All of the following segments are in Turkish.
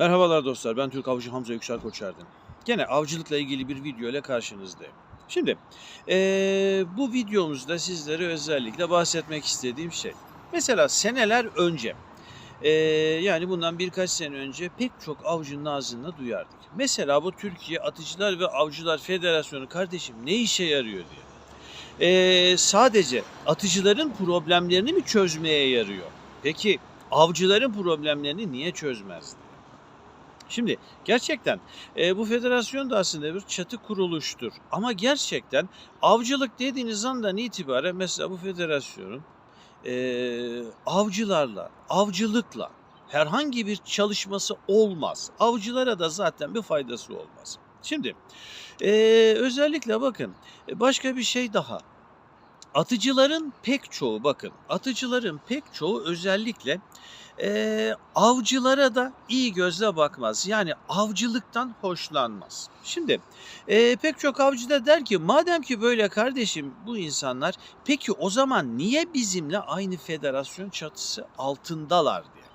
Merhabalar dostlar, ben Türk Avcı Hamza Yüksel Koçerdim. Gene avcılıkla ilgili bir video ile karşınızdayım. Şimdi eee, bu videomuzda sizlere özellikle bahsetmek istediğim şey. Mesela seneler önce, eee, yani bundan birkaç sene önce pek çok avcının ağzında duyardık. Mesela bu Türkiye Atıcılar ve Avcılar Federasyonu kardeşim ne işe yarıyor diye. Eee, sadece atıcıların problemlerini mi çözmeye yarıyor? Peki avcıların problemlerini niye çözmez diye. Şimdi gerçekten e, bu federasyon da aslında bir çatı kuruluştur. Ama gerçekten avcılık dediğiniz andan itibaren mesela bu federasyonun e, avcılarla, avcılıkla herhangi bir çalışması olmaz. Avcılara da zaten bir faydası olmaz. Şimdi e, özellikle bakın e, başka bir şey daha. Atıcıların pek çoğu bakın atıcıların pek çoğu özellikle Eee, avcılara da iyi gözle bakmaz. Yani avcılıktan hoşlanmaz. Şimdi eee, pek çok avcı da der ki madem ki böyle kardeşim bu insanlar peki o zaman niye bizimle aynı federasyon çatısı altındalar diye.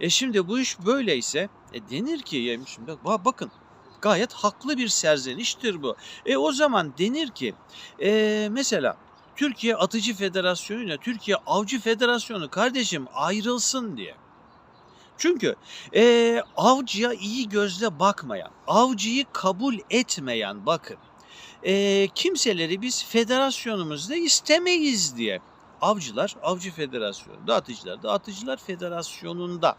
E şimdi bu iş böyleyse e denir ki ya bak- bakın gayet haklı bir serzeniştir bu. E o zaman denir ki e, mesela Türkiye Atıcı Federasyonu ile Türkiye Avcı Federasyonu kardeşim ayrılsın diye. Çünkü eee, avcıya iyi gözle bakmayan, avcıyı kabul etmeyen bakın eee, kimseleri biz federasyonumuzda istemeyiz diye. Avcılar Avcı Federasyonu'nda, atıcılar da Atıcılar Federasyonu'nda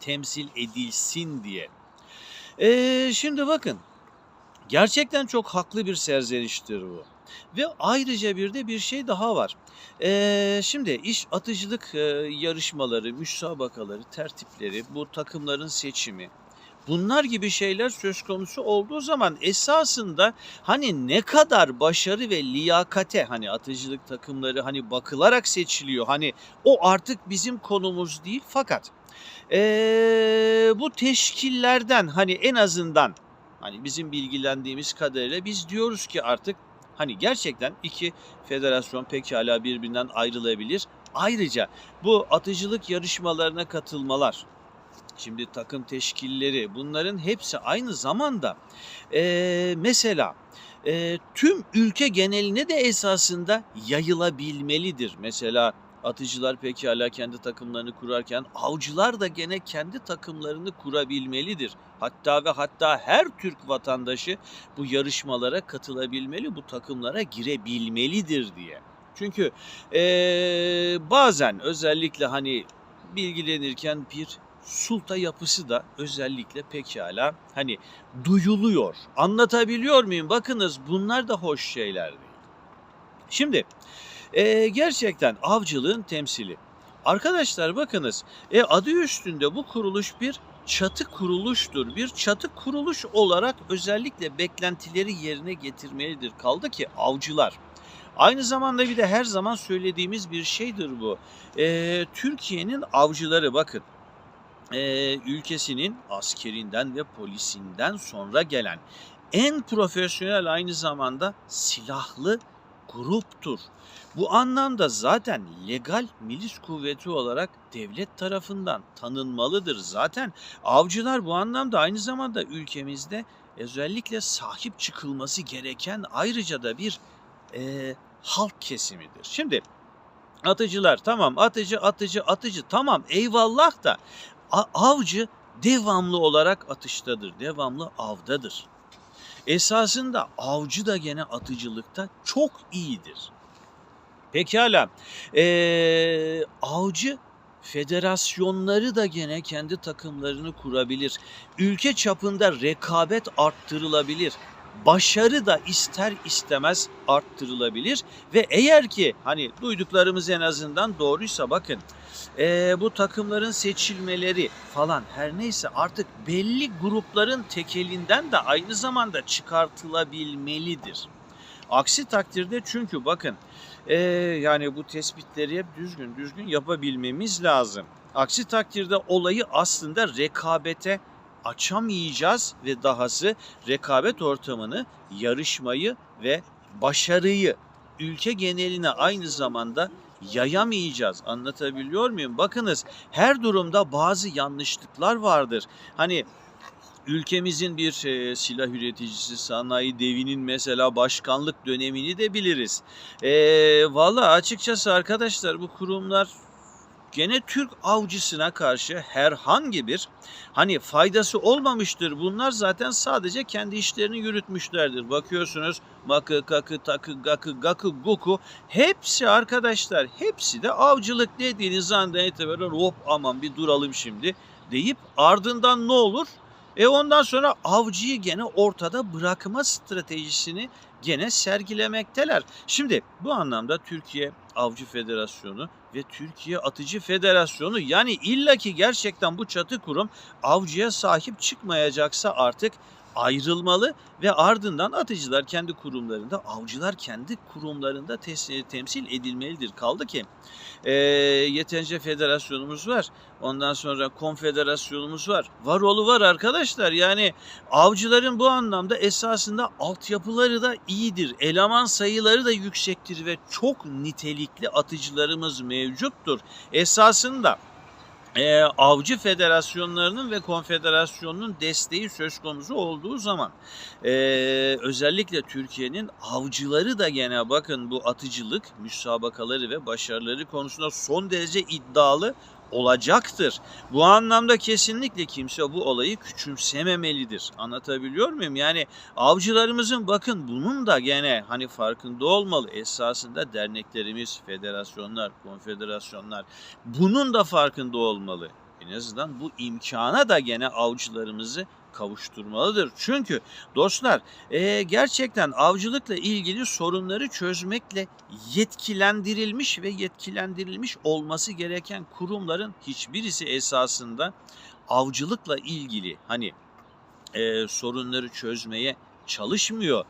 temsil edilsin diye. Eee, şimdi bakın gerçekten çok haklı bir serzeniştir bu. Ve ayrıca bir de bir şey daha var. Eee, şimdi iş atıcılık eee, yarışmaları, müsabakaları, tertipleri, bu takımların seçimi, bunlar gibi şeyler söz konusu olduğu zaman esasında hani ne kadar başarı ve liyakate hani atıcılık takımları hani bakılarak seçiliyor. Hani o artık bizim konumuz değil fakat eee, bu teşkillerden hani en azından hani bizim bilgilendiğimiz kadarıyla biz diyoruz ki artık Hani gerçekten iki federasyon pekala birbirinden ayrılabilir. Ayrıca bu atıcılık yarışmalarına katılmalar, şimdi takım teşkilleri bunların hepsi aynı zamanda eee, mesela eee, tüm ülke geneline de esasında yayılabilmelidir. Mesela atıcılar pekala kendi takımlarını kurarken avcılar da gene kendi takımlarını kurabilmelidir. Hatta ve hatta her Türk vatandaşı bu yarışmalara katılabilmeli, bu takımlara girebilmelidir diye. Çünkü eee, bazen özellikle hani bilgilenirken bir sulta yapısı da özellikle pekala hani duyuluyor. Anlatabiliyor muyum? Bakınız bunlar da hoş şeyler değil. Şimdi eee, gerçekten avcılığın temsili. Arkadaşlar bakınız e, adı üstünde bu kuruluş bir çatı kuruluştur. Bir çatı kuruluş olarak özellikle beklentileri yerine getirmelidir. Kaldı ki avcılar. Aynı zamanda bir de her zaman söylediğimiz bir şeydir bu. Ee, Türkiye'nin avcıları bakın. ee, ülkesinin askerinden ve polisinden sonra gelen en profesyonel aynı zamanda silahlı gruptur. Bu anlamda zaten legal milis kuvveti olarak devlet tarafından tanınmalıdır. Zaten avcılar bu anlamda aynı zamanda ülkemizde özellikle sahip çıkılması gereken ayrıca da bir eee, halk kesimidir. Şimdi atıcılar tamam atıcı atıcı atıcı tamam eyvallah da avcı devamlı olarak atıştadır. Devamlı avdadır. Esasında avcı da gene atıcılıkta çok iyidir. Pekala. Ee, avcı federasyonları da gene kendi takımlarını kurabilir. Ülke çapında rekabet arttırılabilir. Başarı da ister istemez arttırılabilir ve eğer ki hani duyduklarımız en azından doğruysa bakın ee, bu takımların seçilmeleri falan her neyse artık belli grupların tekelinden de aynı zamanda çıkartılabilmelidir. Aksi takdirde çünkü bakın ee, yani bu tespitleri hep düzgün düzgün yapabilmemiz lazım. Aksi takdirde olayı aslında rekabete açamayacağız ve dahası rekabet ortamını, yarışmayı ve başarıyı ülke geneline aynı zamanda yayamayacağız. Anlatabiliyor muyum? Bakınız her durumda bazı yanlışlıklar vardır. Hani ülkemizin bir e, silah üreticisi sanayi devinin mesela başkanlık dönemini de biliriz. E, Valla açıkçası arkadaşlar bu kurumlar gene Türk avcısına karşı herhangi bir hani faydası olmamıştır. Bunlar zaten sadece kendi işlerini yürütmüşlerdir. Bakıyorsunuz makı, kakı, takı, gakı, gakı, guku hepsi arkadaşlar hepsi de avcılık dediğiniz andan itibaren hop aman bir duralım şimdi deyip ardından ne olur? E ondan sonra avcıyı gene ortada bırakma stratejisini gene sergilemekteler. Şimdi bu anlamda Türkiye Avcı Federasyonu ve Türkiye Atıcı Federasyonu yani illaki gerçekten bu çatı kurum avcıya sahip çıkmayacaksa artık ayrılmalı ve ardından atıcılar kendi kurumlarında, avcılar kendi kurumlarında temsil edilmelidir. Kaldı ki e, yeterince federasyonumuz var. Ondan sonra konfederasyonumuz var. Varolu var arkadaşlar. Yani avcıların bu anlamda esasında altyapıları da iyidir. Eleman sayıları da yüksektir ve çok nitelikli atıcılarımız mevcuttur. Esasında e, avcı federasyonlarının ve konfederasyonunun desteği söz konusu olduğu zaman e, özellikle Türkiye'nin avcıları da gene bakın bu atıcılık müsabakaları ve başarıları konusunda son derece iddialı olacaktır. Bu anlamda kesinlikle kimse bu olayı küçümsememelidir. Anlatabiliyor muyum? Yani avcılarımızın bakın bunun da gene hani farkında olmalı. Esasında derneklerimiz, federasyonlar, konfederasyonlar bunun da farkında olmalı. En azından bu imkana da gene avcılarımızı kavuşturmalıdır. Çünkü dostlar e, gerçekten avcılıkla ilgili sorunları çözmekle yetkilendirilmiş ve yetkilendirilmiş olması gereken kurumların hiçbirisi esasında avcılıkla ilgili hani e, sorunları çözmeye çalışmıyor.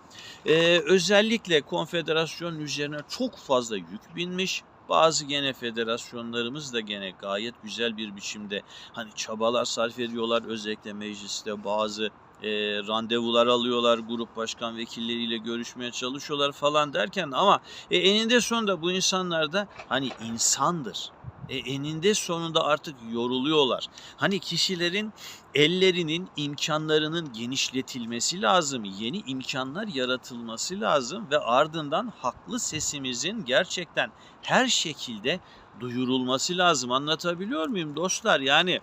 E, özellikle konfederasyon üzerine çok fazla yük binmiş. Bazı gene federasyonlarımız da gene gayet güzel bir biçimde hani çabalar sarf ediyorlar. Özellikle mecliste bazı e, randevular alıyorlar. Grup başkan vekilleriyle görüşmeye çalışıyorlar falan derken ama e, eninde sonunda bu insanlar da hani insandır. E, eninde sonunda artık yoruluyorlar. Hani kişilerin ellerinin, imkanlarının genişletilmesi lazım. Yeni imkanlar yaratılması lazım ve ardından haklı sesimizin gerçekten her şekilde duyurulması lazım. Anlatabiliyor muyum dostlar? Yani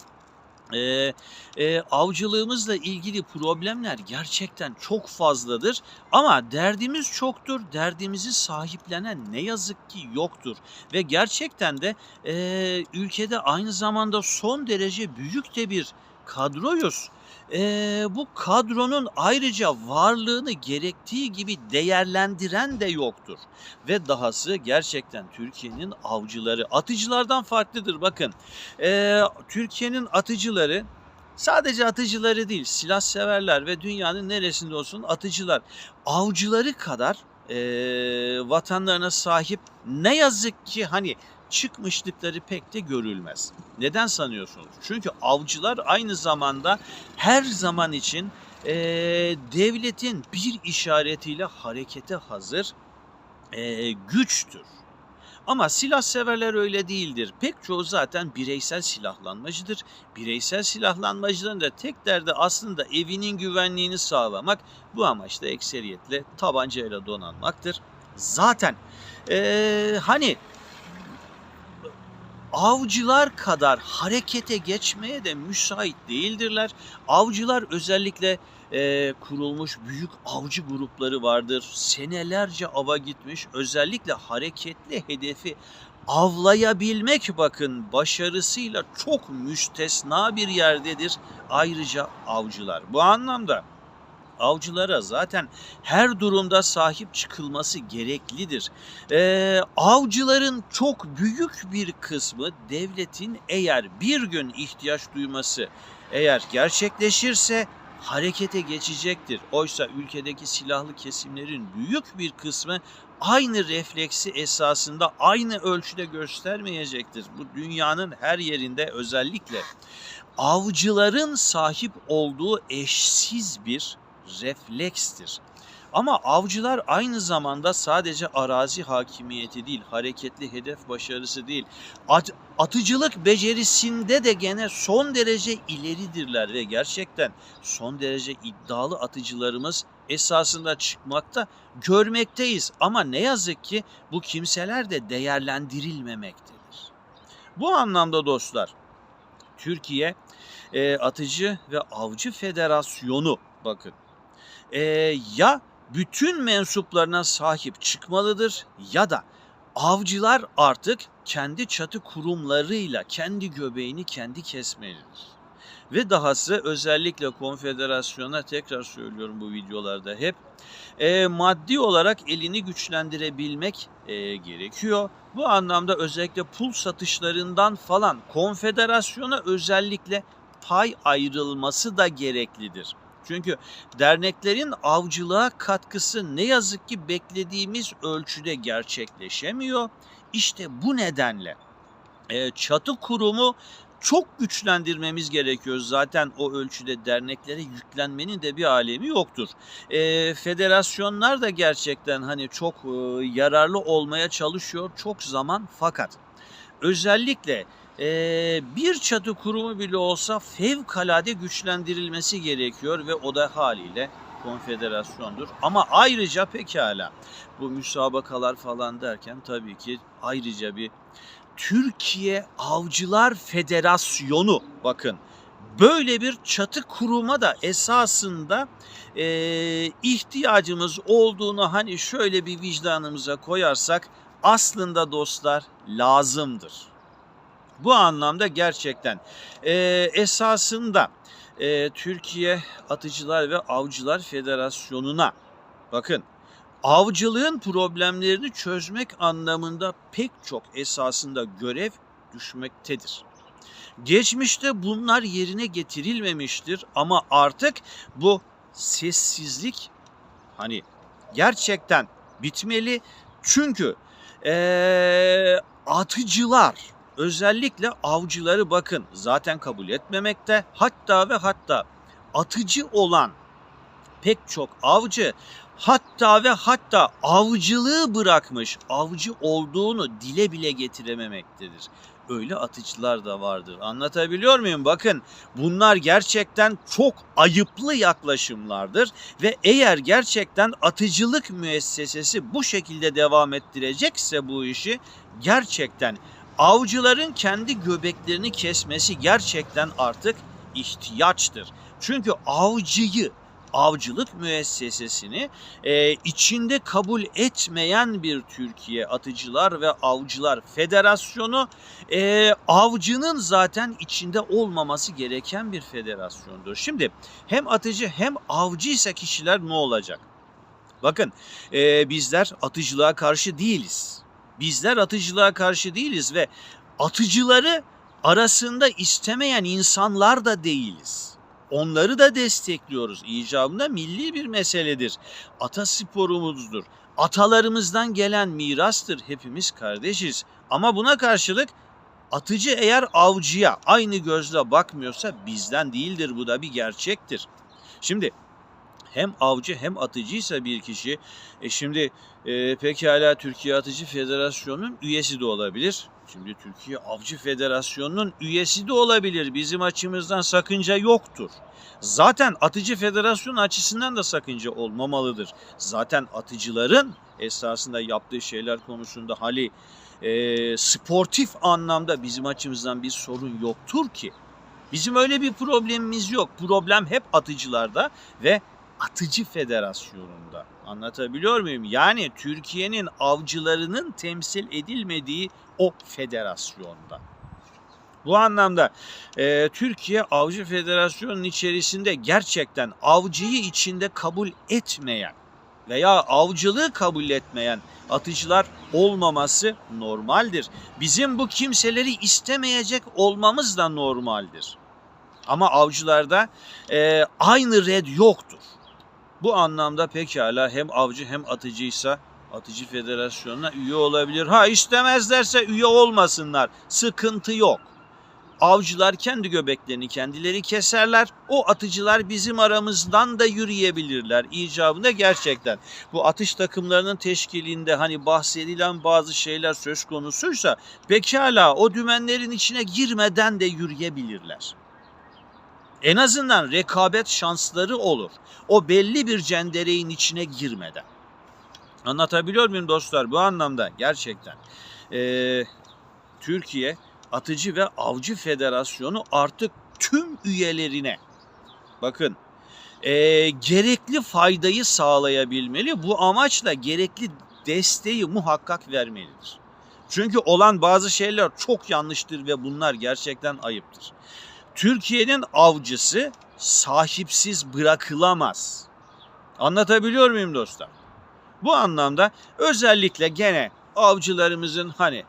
e, e, avcılığımızla ilgili problemler gerçekten çok fazladır ama derdimiz çoktur. Derdimizi sahiplenen ne yazık ki yoktur ve gerçekten de e, ülkede aynı zamanda son derece büyük de bir kadroyuz. E, bu kadronun ayrıca varlığını gerektiği gibi değerlendiren de yoktur. Ve dahası gerçekten Türkiye'nin avcıları atıcılardan farklıdır. Bakın e, Türkiye'nin atıcıları sadece atıcıları değil silah severler ve dünyanın neresinde olsun atıcılar avcıları kadar e, vatanlarına sahip ne yazık ki hani çıkmışlıkları pek de görülmez. Neden sanıyorsunuz? Çünkü avcılar aynı zamanda her zaman için e, devletin bir işaretiyle harekete hazır e, güçtür. Ama silah severler öyle değildir. Pek çoğu zaten bireysel silahlanmacıdır. Bireysel silahlanmacıların da tek derdi aslında evinin güvenliğini sağlamak. Bu amaçla ekseriyetle tabancayla donanmaktır. Zaten ee, hani avcılar kadar harekete geçmeye de müsait değildirler. Avcılar özellikle e, kurulmuş büyük avcı grupları vardır. Senelerce ava gitmiş özellikle hareketli hedefi avlayabilmek bakın başarısıyla çok müstesna bir yerdedir. Ayrıca avcılar. Bu anlamda avcılara zaten her durumda sahip çıkılması gereklidir. Ee, avcıların çok büyük bir kısmı devletin eğer bir gün ihtiyaç duyması eğer gerçekleşirse harekete geçecektir. Oysa ülkedeki silahlı kesimlerin büyük bir kısmı aynı refleksi esasında aynı ölçüde göstermeyecektir. Bu dünyanın her yerinde özellikle avcıların sahip olduğu eşsiz bir reflekstir. Ama avcılar aynı zamanda sadece arazi hakimiyeti değil, hareketli hedef başarısı değil, at- atıcılık becerisinde de gene son derece ileridirler ve gerçekten son derece iddialı atıcılarımız esasında çıkmakta görmekteyiz. Ama ne yazık ki bu kimseler de değerlendirilmemektedir. Bu anlamda dostlar Türkiye e, Atıcı ve Avcı Federasyonu bakın e, ya bütün mensuplarına sahip çıkmalıdır ya da avcılar artık kendi çatı kurumlarıyla kendi göbeğini kendi kesmelidir. Ve dahası özellikle konfederasyona tekrar söylüyorum bu videolarda hep e, maddi olarak elini güçlendirebilmek e, gerekiyor. Bu anlamda özellikle pul satışlarından falan konfederasyona özellikle pay ayrılması da gereklidir. Çünkü derneklerin avcılığa katkısı ne yazık ki beklediğimiz ölçüde gerçekleşemiyor. İşte bu nedenle e, çatı kurumu çok güçlendirmemiz gerekiyor. Zaten o ölçüde derneklere yüklenmenin de bir alemi yoktur. E, federasyonlar da gerçekten hani çok e, yararlı olmaya çalışıyor çok zaman fakat özellikle e, bir çatı kurumu bile olsa fevkalade güçlendirilmesi gerekiyor ve o da haliyle konfederasyondur. Ama ayrıca pekala bu müsabakalar falan derken tabii ki ayrıca bir Türkiye Avcılar Federasyonu bakın böyle bir çatı kuruma da esasında e, ihtiyacımız olduğunu hani şöyle bir vicdanımıza koyarsak aslında dostlar lazımdır. Bu anlamda gerçekten e, esasında e, Türkiye Atıcılar ve Avcılar Federasyonu'na bakın avcılığın problemlerini çözmek anlamında pek çok esasında görev düşmektedir. Geçmişte bunlar yerine getirilmemiştir ama artık bu sessizlik hani gerçekten bitmeli. Çünkü eee, atıcılar özellikle avcıları bakın zaten kabul etmemekte. Hatta ve hatta atıcı olan pek çok avcı hatta ve hatta avcılığı bırakmış, avcı olduğunu dile bile getirememektedir. Öyle atıcılar da vardır. Anlatabiliyor muyum? Bakın bunlar gerçekten çok ayıplı yaklaşımlardır ve eğer gerçekten atıcılık müessesesi bu şekilde devam ettirecekse bu işi gerçekten avcıların kendi göbeklerini kesmesi gerçekten artık ihtiyaçtır. Çünkü avcıyı avcılık müessesesini e, içinde kabul etmeyen bir Türkiye Atıcılar ve Avcılar Federasyonu e, avcının zaten içinde olmaması gereken bir federasyondur. Şimdi hem atıcı hem avcıysa kişiler ne olacak? Bakın e, bizler atıcılığa karşı değiliz. Bizler atıcılığa karşı değiliz ve atıcıları arasında istemeyen insanlar da değiliz. Onları da destekliyoruz. İcabında milli bir meseledir. Atasporumuzdur. Atalarımızdan gelen mirastır. Hepimiz kardeşiz. Ama buna karşılık atıcı eğer avcıya aynı gözle bakmıyorsa bizden değildir. Bu da bir gerçektir. Şimdi hem avcı hem atıcıysa bir kişi e şimdi e, pekala Türkiye Atıcı Federasyonu'nun üyesi de olabilir. Şimdi Türkiye Avcı Federasyonu'nun üyesi de olabilir. Bizim açımızdan sakınca yoktur. Zaten Atıcı Federasyon açısından da sakınca olmamalıdır. Zaten atıcıların esasında yaptığı şeyler konusunda hali e, sportif anlamda bizim açımızdan bir sorun yoktur ki. Bizim öyle bir problemimiz yok. Problem hep atıcılarda ve Atıcı Federasyonu'nda. Anlatabiliyor muyum? Yani Türkiye'nin avcılarının temsil edilmediği o federasyonda. Bu anlamda e, Türkiye Avcı Federasyonu'nun içerisinde gerçekten avcıyı içinde kabul etmeyen veya avcılığı kabul etmeyen atıcılar olmaması normaldir. Bizim bu kimseleri istemeyecek olmamız da normaldir. Ama avcılarda e, aynı red yoktur. Bu anlamda pekala hem avcı hem atıcıysa Atıcı Federasyonu'na üye olabilir. Ha istemezlerse üye olmasınlar. Sıkıntı yok. Avcılar kendi göbeklerini kendileri keserler. O atıcılar bizim aramızdan da yürüyebilirler icabında gerçekten. Bu atış takımlarının teşkilinde hani bahsedilen bazı şeyler söz konusuysa pekala o dümenlerin içine girmeden de yürüyebilirler. En azından rekabet şansları olur. O belli bir cendereğin içine girmeden. Anlatabiliyor muyum dostlar? Bu anlamda gerçekten eee, Türkiye Atıcı ve Avcı Federasyonu artık tüm üyelerine bakın eee, gerekli faydayı sağlayabilmeli. Bu amaçla gerekli desteği muhakkak vermelidir. Çünkü olan bazı şeyler çok yanlıştır ve bunlar gerçekten ayıptır. Türkiye'nin avcısı sahipsiz bırakılamaz. Anlatabiliyor muyum dostlar? Bu anlamda özellikle gene avcılarımızın hani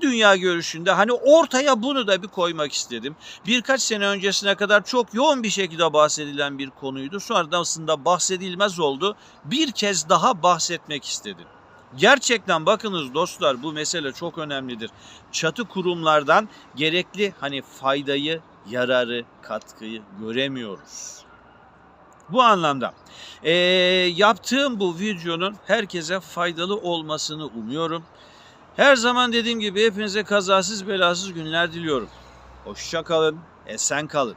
dünya görüşünde hani ortaya bunu da bir koymak istedim. Birkaç sene öncesine kadar çok yoğun bir şekilde bahsedilen bir konuydu. Sonradan aslında bahsedilmez oldu. Bir kez daha bahsetmek istedim. Gerçekten bakınız dostlar bu mesele çok önemlidir. Çatı kurumlardan gerekli hani faydayı, yararı, katkıyı göremiyoruz. Bu anlamda eee, yaptığım bu videonun herkese faydalı olmasını umuyorum. Her zaman dediğim gibi hepinize kazasız belasız günler diliyorum. Hoşça kalın, esen kalın.